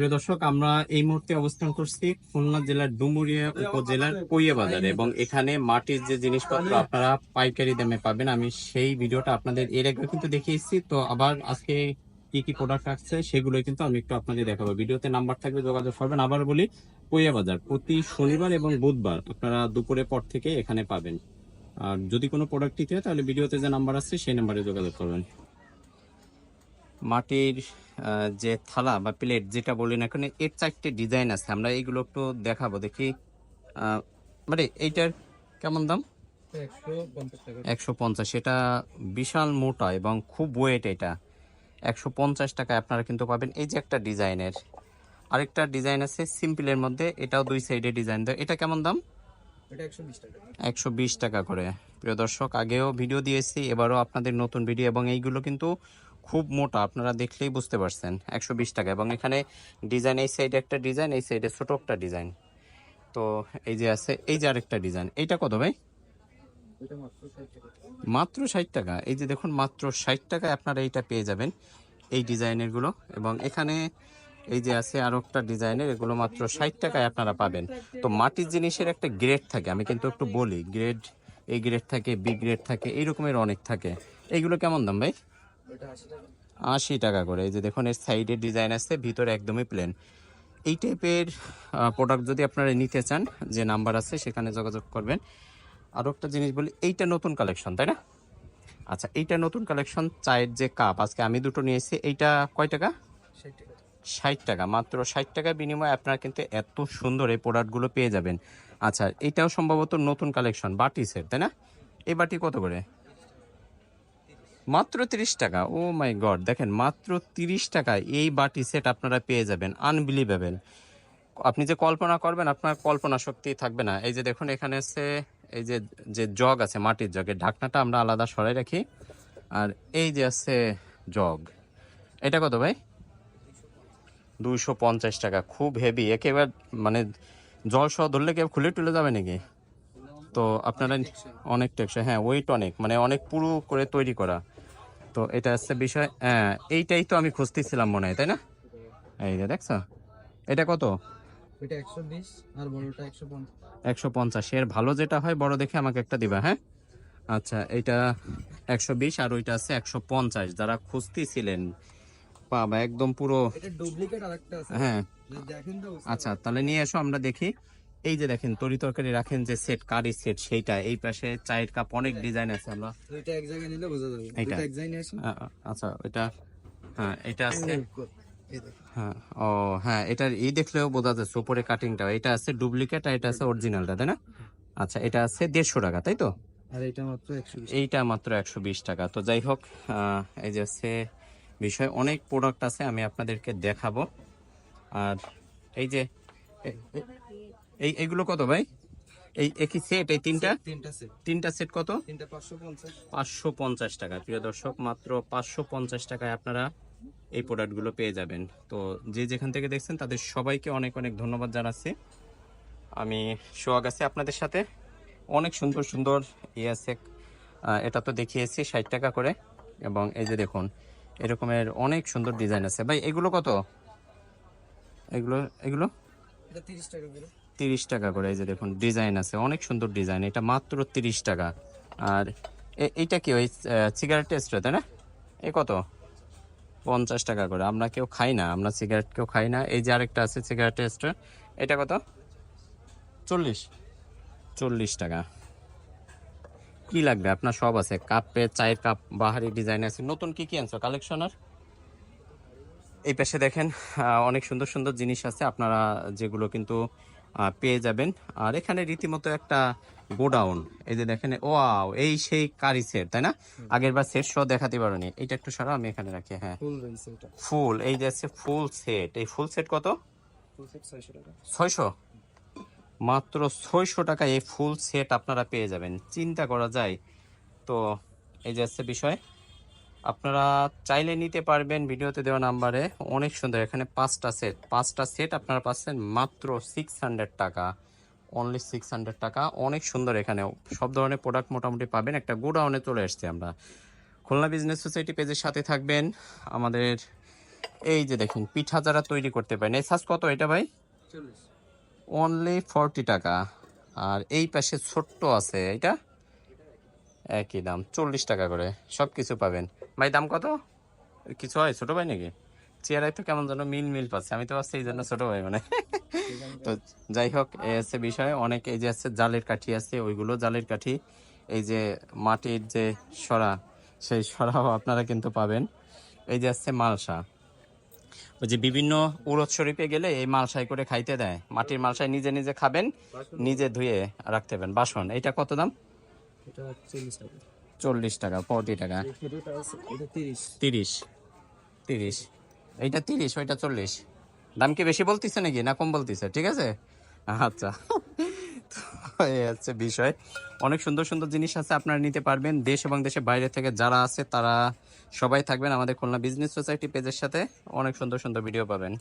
প্রিয় দর্শক আমরা এই মুহূর্তে অবস্থান করছি খুলনা জেলার ডুমুরিয়া উপজেলার কইয়া বাজারে এবং এখানে মাটির যে জিনিসপত্র আপনারা পাইকারি দামে পাবেন আমি সেই ভিডিওটা আপনাদের এর আগে কিন্তু দেখিয়েছি। তো আবার আজকে কি কি প্রোডাক্ট আসছে সেগুলো কিন্তু আমি একটু আপনাদের দেখাবো। ভিডিওতে নাম্বার থাকবে যোগাযোগ করবেন। আবার বলি কইয়া বাজার প্রতি শনিবার এবং বুধবার আপনারা দুপুরের পর থেকে এখানে পাবেন। আর যদি কোনো প্রোডাক্ট নিতে হয় তাহলে ভিডিওতে যে নাম্বার আছে সেই নাম্বারে যোগাযোগ করবেন। মাটির যে থালা বা প্লেট যেটা বলি না কেন এর চারটে ডিজাইন আছে। আমরা এইগুলো একটু দেখাবো দেখি। মানে এইটার কেমন দাম? একশো পঞ্চাশ এটা বিশাল মোটা এবং খুব ওয়েট এটা। একশো পঞ্চাশ টাকায় আপনারা কিন্তু পাবেন এই যে একটা ডিজাইনের। আরেকটা ডিজাইন আছে সিম্পলের মধ্যে এটাও দুই সাইডে ডিজাইন দেয় এটা কেমন দাম? একশো বিশ টাকা। করে। প্রিয় দর্শক আগেও ভিডিও দিয়েছি এবারও আপনাদের নতুন ভিডিও এবং এইগুলো কিন্তু খুব মোটা, আপনারা দেখলেই বুঝতে পারছেন, একশো বিশ টাকা। এবং এখানে ডিজাইন, এই সাইডে একটা ডিজাইন, এই সাইডে ছোটো একটা ডিজাইন। তো এই যে আছে, এই যে আরেকটা ডিজাইন। এইটা কত ভাই? মাত্র ষাট টাকা। এই যে দেখুন, মাত্র ষাট টাকায় আপনারা এইটা পেয়ে যাবেন, এই ডিজাইনেরগুলো এবং এখানে এই যে আছে আরও একটা ডিজাইনের, এগুলো মাত্র ষাট টাকায় আপনারা পাবেন। তো মাটির জিনিসের একটা গ্রেড থাকে, আমি কিন্তু একটু বলি গ্রেড এই গ্রেড থাকে বি গ্রেড থাকে, এই রকমের অনেক থাকে। এইগুলো কেমন দাম ভাই? আশি টাকা করে। এই যে দেখুন এর সাইডে ডিজাইন আছে ভিতরে একদমই প্লেন এই টাইপের প্রোডাক্ট যদি আপনারা নিতে চান যে নাম্বার আছে সেখানে যোগাযোগ করবেন। আরও একটা জিনিস বলি এইটা নতুন কালেকশন তাই না? আচ্ছা এইটা নতুন কালেকশন চায়ের যে কাপ আজকে আমি দুটো নিয়েছি এইটা কয় টাকা? ষাট টাকা। মাত্র ষাট টাকার বিনিময়ে আপনারা কিন্তু এত সুন্দর এই প্রোডাক্টগুলো পেয়ে যাবেন। আচ্ছা এটাও সম্ভবত নতুন কালেকশন বাটি সেট তাই না? এই বাটি কত করে? মাত্র তিরিশ টাকা? Oh my God. দেখেন, মাত্র তিরিশ টাকায় এই বাটি সেট আপনারা পেয়ে যাবেন। আনবিলিভেবল। আপনি যে কল্পনা করবেন, আপনার কল্পনা শক্তি থাকবে না। এই যে দেখুন, এখানে আছে এই যে যে জগ আছে, মাটির জগের ঢাকনাটা আমরা আলাদা সরাই রাখি। আর এই যে আছে জগ। এটা কত ভাই? দুইশো পঞ্চাশ টাকা। খুব হেভি একেবারে মানে জল সহ ধরলে কেউ খুলে টুলে যাবে নাকি? তো আপনারা অনেক টেকসই। হ্যাঁ ওয়েট অনেক মানে অনেক পুরো করে তৈরি করা। তো এটা হচ্ছে বিষয় হ্যাঁ এইটাই তো আমি খুঁজতেছিলাম মনে হয় তাই না? এই যে দেখছ এটা কত? এটা একশো আর বড়টা পঞ্চাশ। এর ভালো যেটা হয় বড় দেখে আমাকে একটা দিবা হ্যাঁ? আচ্ছা একশো বিশ আর ওইটা আছে একশো পঞ্চাশ। যারা খুঁজতেছিলেন বাবা একদম পুরো এটা ডুপ্লিকেট আরেকটা আছে। হ্যাঁ। দেখেন তো আচ্ছা তাহলে নিয়ে এসো আমরা দেখি। এই যে দেখেন তরি তরকারি রাখেন যে সেট কারি সেট সেইটা এই পাশে চায়ের কাপ অনেক ডিজাইন আছে আমরা। দুইটা এক জায়গায় নিলে বোঝা যাবে। দুইটা এক জায়গায় আ- আচ্ছা এটা হ্যাঁ এটা আছে। হ্যাঁ ও হ্যাঁ এটার এই দেখলেও বোঝা যাচ্ছে উপরে কাটিংটা এটা আছে ডুপ্লিকেট আর এটা আছে অরিজিনালটা তাই না? আচ্ছা এটা আছে দেড়শো টাকা তাই তো? আর এটা মাত্র একশো বিশ এইটা মাত্র একশো বিশ টাকা। তো যাই হোক এই যে হচ্ছে বিষয় অনেক প্রোডাক্ট আছে আমি আপনাদেরকে দেখাবো। আর এই যে এই এইগুলো কত ভাই? এই একই সেট এই তিনটা? তিনটা সেট তিনটা সেট কত? তিনটা পাঁচশো পঞ্চাশ। পাঁচশো পঞ্চাশ টাকা। প্রিয় দর্শক মাত্র পাঁচশো পঞ্চাশ টাকায় আপনারা এই প্রোডাক্টগুলো পেয়ে যাবেন। তো যে যেখান থেকে দেখছেন তাদের সবাইকে অনেক অনেক ধন্যবাদ জানাচ্ছি। আমি সোহাগ আছি আপনাদের সাথে। অনেক সুন্দর সুন্দর ইয়ে আছে। এটা তো দেখিয়েছি ষাট টাকা করে। এবং এই যে দেখুন এরকমের অনেক সুন্দর ডিজাইন আছে। ভাই এগুলো কত? এগুলো এগুলো? তিরিশ টাকা তিরিশ টাকা করে, এই যে দেখুন, ডিজাইন আছে, অনেক সুন্দর ডিজাইন, এটা মাত্র তিরিশ টাকা। আর এ- এইটা কি, ওই সিগারেট টেস্ট তাই না? এই কত? পঞ্চাশ টাকা করে, আমরা কেউ খাই না, আমরা সিগারেট কেউ খাই না। এই যে আরেকটা আছে সিগারেট টেস্ট এটা কত? চল্লিশ। চল্লিশ টাকা। কি লাগবে? আপনার সব আছে, কাপে, চায়ের কাপ, বাহারি ডিজাইন আছে। নতুন কি কি আনছো? কালেকশনার এই পাশে দেখেন অনেক সুন্দর সুন্দর জিনিস আছে। আপনারা যেগুলো কিন্তু পেয়ে যাবেন। আর এখানে রীতিমতো একটা গোডাউন। এই যে দেখেন ও এই সেই কারি সেট তাই না? আগের বার সেট সহ দেখাতে পারোনি। এটা একটু সারা আমি এখানে রাখি হ্যাঁ। ফুল এই যে আছে ফুল সেট। এই ফুল সেট কত? ফুল সেট ছয়শো মাত্র ছয়শো টাকায় এই ফুল সেট আপনারা পেয়ে যাবেন। চিন্তা করা যায়। তো এই যে হচ্ছে বিষয়। আপনারা চাইলে নিতে পারবেন ভিডিওতে দেওয়া নাম্বারে। অনেক সুন্দর এখানে পাঁচটা সেট। পাঁচটা সেট আপনারা পাচ্ছেন মাত্র সিক্স হান্ড্রেড টাকা। অনলি সিক্স হান্ড্রেড টাকা। অনেক সুন্দর এখানে। সব ধরনের প্রোডাক্ট মোটামুটি পাবেন। একটা গোডাউনে চলে এসছে আমরা। খুলনা বিজনেস সোসাইটি পেজের সাথে থাকবেন। আমাদের এই যে দেখুন পিঠা যারা তৈরি করতে পারেন। এই সাজ কত এটা ভাই? অনলি ফর্টি টাকা। আর এই পাশে ছোট্ট আছে এটা? একই দাম চল্লিশ টাকা করে। সব কিছু পাবেন। ভাই দাম কত? কিছু হয়? ছোট ভাই নাকি? চেয়ারাই তো কেমন যেন মিল মিল পাচ্ছে। আমি তো ভাবছি এই জন্য ছোট ভাই মানে। তো যাই হোক এই হচ্ছে বিষয়। অনেক এই যে আছে জালের কাঠি আছে ওইগুলো জালের কাঠি। এই যে মাটির যে সরা সেই সরাও আপনারা কিন্তু পাবেন। এই যে আছে মালসা। ওই যে বিভিন্ন উরদ শরীফে গেলে এই মালসাই করে খাইতে দেয়। মাটির মালসাই নিজে নিজে খাবেন নিজে ধুয়ে রাখতে পারেন বাসন এটা কত দাম? এটা চল্লিশ টাকা ফর্টি টাকা। তিরিশ। তিরিশ। এইটা তিরিশ, ওইটা চল্লিশ। দাম কি বেশি বলতেছে নাকি? না কম বলতেছে, ঠিক আছে? আচ্ছা। হচ্ছে বিষয়। অনেক সুন্দর সুন্দর জিনিস আছে, আপনারা নিতে পারবেন। দেশ এবং দেশের বাইরে থেকে যারা আছে, তারা সবাই থাকবেন আমাদের খুলনা বিজনেস সোসাইটি পেজের সাথে। অনেক সুন্দর সুন্দর ভিডিও পাবেন।